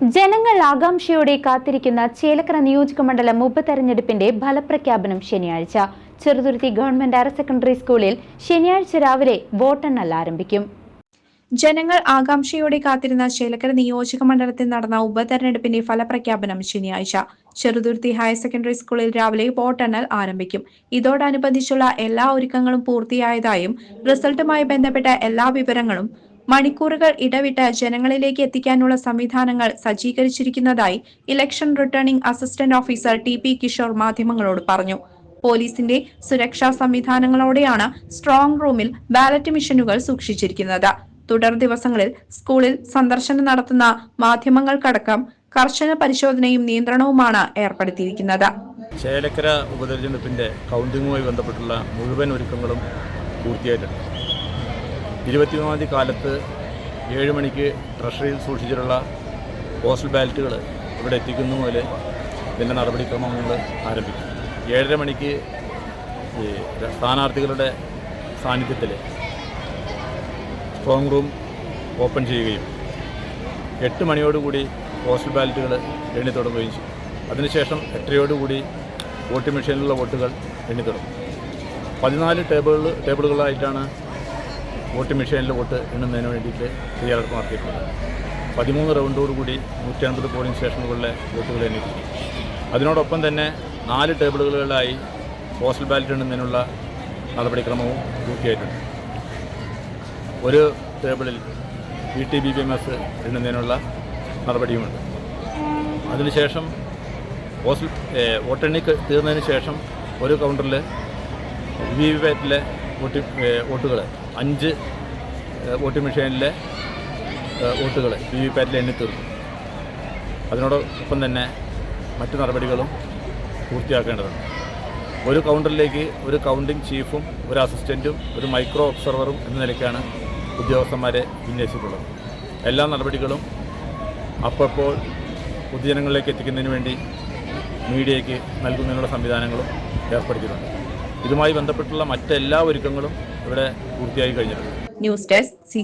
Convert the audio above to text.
ജനങ്ങൾ ആകാംക്ഷയോടെ കാത്തിരിക്കുന്ന ചേലക്കര നിയോജകമണ്ഡലം ഉപതെരഞ്ഞെടുപ്പിന്റെ ഫലപ്രഖ്യാപനം ശനിയാഴ്ച. ചെറുതുരുത്തി ഗവൺമെന്റ് ഹയർ സെക്കൻഡറി സ്കൂളിൽ ശനിയാഴ്ച രാവിലെ വോട്ടെണ്ണൽ ആരംഭിക്കും. ജനങ്ങൾ ആകാംക്ഷയോടെ കാത്തിരുന്ന ചേലക്കര നിയോജക മണ്ഡലത്തിൽ നടന്ന ഉപതെരഞ്ഞെടുപ്പിന്റെ ഫലപ്രഖ്യാപനം ശനിയാഴ്ച. ചെറുതുരുത്തി ഹയർ സെക്കൻഡറി സ്കൂളിൽ രാവിലെ വോട്ടെണ്ണൽ ആരംഭിക്കും. ഇതോടനുബന്ധിച്ചുള്ള എല്ലാ ഒരുക്കങ്ങളും പൂർത്തിയായതായും റിസൾട്ടുമായി ബന്ധപ്പെട്ട എല്ലാ വിവരങ്ങളും മണിക്കൂറുകൾ ഇടവിട്ട് ജനങ്ങളിലേക്ക് എത്തിക്കാനുള്ള സംവിധാനങ്ങൾ സജ്ജീകരിച്ചിരിക്കുന്നതായി election returning assistant officer T P Kishore മാധ്യമങ്ങളോട് പറഞ്ഞു. പോലീസിന്റെ സുരക്ഷാ സംവിധാനങ്ങളോടെയാണ് സ്ട്രോങ് റൂമിൽ ബാലറ്റ് മിഷനുകൾ സൂക്ഷിച്ചിരിക്കുന്നത്. തുടർ ദിവസങ്ങളിൽ സ്കൂളിൽ സന്ദർശനം നടത്തുന്ന മാധ്യമങ്ങൾക്കടക്കം കർശന പരിശോധനയും നിയന്ത്രണവുമാണ് ഏർപ്പെടുത്തിയിരിക്കുന്നത്. ചേലക്കര ഉപതെരഞ്ഞെടുപ്പിന്റെ കൗണ്ടിങ്ങുമായി ബന്ധപ്പെട്ടുള്ള മുഴുവൻ ഒരുക്കങ്ങളും പൂർത്തിയായിട്ടുണ്ട്. ഇരുപത്തിമൂന്നാം തീയതി കാലത്ത് ഏഴ് മണിക്ക് ട്രഷറിയിൽ സൂക്ഷിച്ചിട്ടുള്ള പോസ്റ്റൽ ബാലറ്റുകൾ ഇവിടെ എത്തിക്കുന്നു മുതൽ ഇതിന്റെ നടപടിക്രമങ്ങൾ ആരംഭിക്കും. ഏഴര മണിക്ക് ഈ സ്ഥാനാർത്ഥികളുടെ സാന്നിധ്യത്തിൽ സ്ട്രോങ് റൂം ഓപ്പൺ ചെയ്യുകയും എട്ട് മണിയോടുകൂടി പോസ്റ്റൽ ബാലറ്റുകൾ എണ്ണി തുടങ്ങുകയും ചെയ്യും. അതിനുശേഷം എട്ടരയോടുകൂടി വോട്ടിംഗ് മെഷീനിലുള്ള വോട്ടുകൾ എണ്ണി തുടങ്ങും. പതിനാല് ടേബിളുകൾ ടേബിളുകളായിട്ടാണ് വോട്ടിംഗ് മെഷീനിൽ വോട്ട് എണ്ണുന്നതിന് വേണ്ടിയിട്ട് തയ്യാറെടുപ്പ് നടത്തിയിട്ടുള്ളത് പതിമൂന്ന് റൗണ്ടോടുകൂടി നൂറ്റി അൻപത് പോളിംഗ് സ്റ്റേഷനുകളിലെ വോട്ടുകൾ എണ്ണിക്കും അതിനോടൊപ്പം തന്നെ നാല് ടേബിളുകളിലായി പോസ്റ്റൽ ബാലറ്റ് എണ്ണുന്നതിനുള്ള നടപടിക്രമവും പൂർത്തിയായിട്ടുണ്ട്. ഒരു ടേബിളിൽ V T B B M S എണ്ണുന്നതിനുള്ള നടപടിയുമുണ്ട്. അതിനുശേഷം പോസ്റ്റൽ വോട്ടെണ്ണി തീർന്നതിന് ശേഷം ഒരു കൗണ്ടറിൽ വി വി പാറ്റിലെ വോട്ടി വോട്ടുകൾ അഞ്ച് വോട്ടിംഗ് മെഷീനിലെ വോട്ടുകൾ വി വി പാറ്റിൽ എണ്ണി അതിനോടൊപ്പം തന്നെ മറ്റു നടപടികളും പൂർത്തിയാക്കേണ്ടതുണ്ട്. ഒരു കൗണ്ടറിലേക്ക് ഒരു കൗണ്ടിംഗ് ചീഫും ഒരു അസിസ്റ്റന്റും ഒരു മൈക്രോ ഒബ്സർവറും എന്ന നിലയ്ക്കാണ് ഉദ്യോഗസ്ഥന്മാരെ വിന്യസിച്ചിട്ടുള്ളത്. എല്ലാ നടപടികളും അപ്പോൾ പൊതുജനങ്ങളിലേക്ക് എത്തിക്കുന്നതിന് വേണ്ടി മീഡിയയ്ക്ക് നൽകുന്നതിനുള്ള സംവിധാനങ്ങളും ഏർപ്പെടുത്തിയിട്ടുണ്ട്. ഇതുമായി ബന്ധപ്പെട്ടുള്ള മറ്റെല്ലാ ഒരുക്കങ്ങളും ഇവിടെ പൂർത്തിയായി കഴിഞ്ഞിട്ടുണ്ട്. News desk C